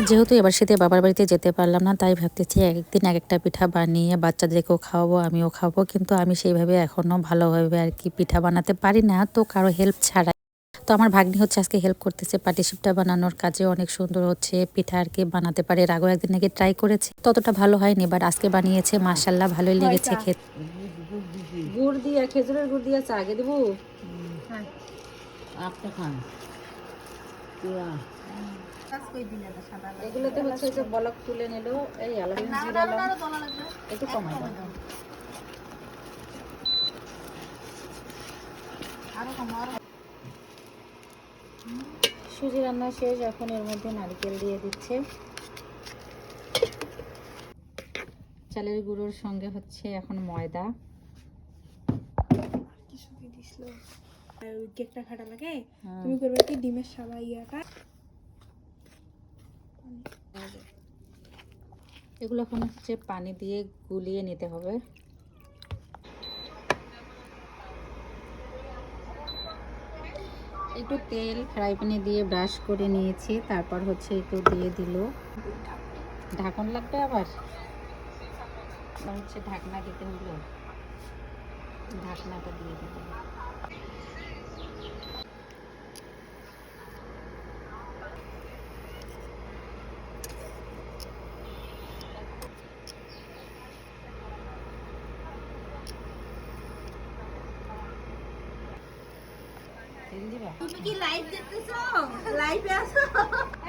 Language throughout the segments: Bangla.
যেহেতু এবার শীতে বাবার বাড়িতে যেতে পারলাম না তাই ভাবতেছি একদিন এক একটা পিঠা বানিয়ে বাচ্চাদেরকেও খাওয়াবো আমিও খাব কিন্তু আমি সেইভাবে এখনও ভালোভাবে আর কি পিঠা বানাতে পারি না তো কারও হেল্প ছাড়াই। তো আমার ভাগ্নি হচ্ছে আজকে হেল্প করতেছে পাটিসাপটা বানানোর কাজে অনেক সুন্দর হচ্ছে পিঠা আর কি বানাতে পারে এর আগেও একদিন নাকি ট্রাই করেছে। ততটা ভালো হয়নি বাট আজকে বানিয়েছে মাসাল্লাহ ভালোই লেগেছে খেতে। গুড় দিয়ে খেজুরের গুড় দিয়ে চা আগে দেবো? আপনি খান। এগুলোতে হচ্ছে যে বলক তুলে নিল এই জিরা একটু কমাই দাও। সুজি রান্না শেষ এখন এর মধ্যে নারকেল দিয়ে দিচ্ছে। চালের গুঁড়োর সঙ্গে হচ্ছে এখন ময়দা। কেকটা খাটা লাগে। হ্যাঁ। তুমি করবে কি? ডিমের সাবা ইয়াটা এগুলো এখন হচ্ছে পানি দিয়ে গুলিয়ে নিতে হবে। একটু তেল ফ্রাই প্যানে দিয়ে ব্রাশ করে নিয়েছি, তারপর হচ্ছে একটু দিয়ে দিল। ঢাকন লাগবে আবার আবার হচ্ছে ঢাকনা দিতে হলো। ঢাকনাটা দিয়ে দিল। তুমি কি লাইভ দেখতেছো লাইভে আসো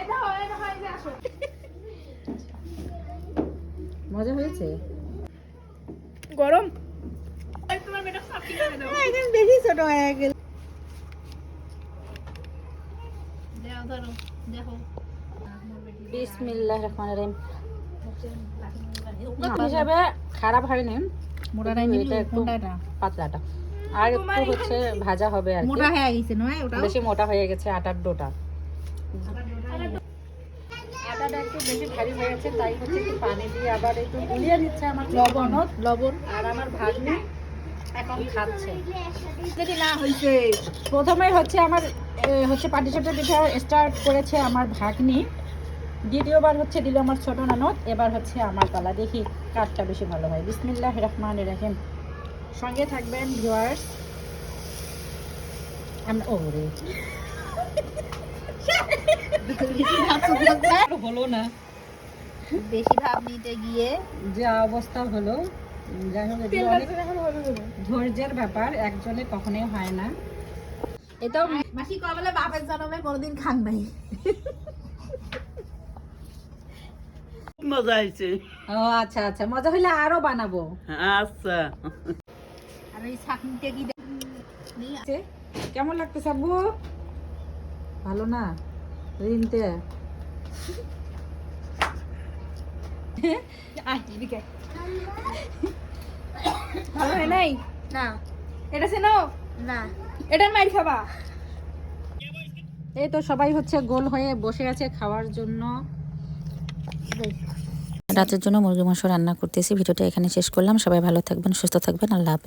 এটা হয় এটা হয় আসো মজা হয়েছে গরম? তোমার বেটা সাপি করে দাও একদম বেশি ছোট হয়ে গেল দাও ধরো দেখো বিসমিল্লাহ রহমান রহিম। হিসাবে খারাপ হয়নি। এটা একটু পাতলাটা। আর একটু হচ্ছে ভাজা হবে আর কি। মোটা হয়ে গেছে নয় ওটা বেশি মোটা হয়ে গেছে আটার ডোটা। আটাটা একটু বেশি ভারী হয়ে গেছে তাই হচ্ছে একটু পানি দিয়ে আবার একটু গুলিয়ে নিচ্ছে আমার লবণ লবণ। আর আমার ভাগ্নি এখন খাচ্ছে। যদি না হইছে প্রথমে হচ্ছে আমার হচ্ছে পাটিসাপটা পিঠা স্টার্ট করেছে আমার ভাগ্নি। দ্বিতীয়বার হচ্ছে দিল আমার ছোট ননদ এবার হচ্ছে আমার পালা। দেখি কাঠটা বেশি ভালো হয়। বিসমিল্লাহ রহমান রহিম। সঙ্গে থাকবেন ভিউয়ার্স আমরা ও রে। হলো না। বেশি ভাব নিতে গিয়ে যা অবস্থা হলো যাই হোক ধৈর্যের ব্যাপার একজনে কখনোই হয় না। এটাও মাসি কবেলে বাপের জন্মে কোনোদিন খান নাই। মজা হয়েছে ও আচ্ছা আচ্ছা। মজা হইলে আরও বানাবো। আচ্ছা আর ওই ছাকনিতে কি আছে। কেমন লাগতেছে আব্বু ভালো না? রিনতে? ভালো হয় নাই? না। এটা চেনো না। এটার মাইর খাবা? এই তো সবাই হচ্ছে গোল হয়ে বসে আছে খাওয়ার জন্য। রাতের জন্য মুরগি মাংস রান্না করতেছি। ভিডিওটা এখানে শেষ করলাম। সবাই ভালো থাকবেন সুস্থ থাকবেন। আল্লাহ হাফেজ।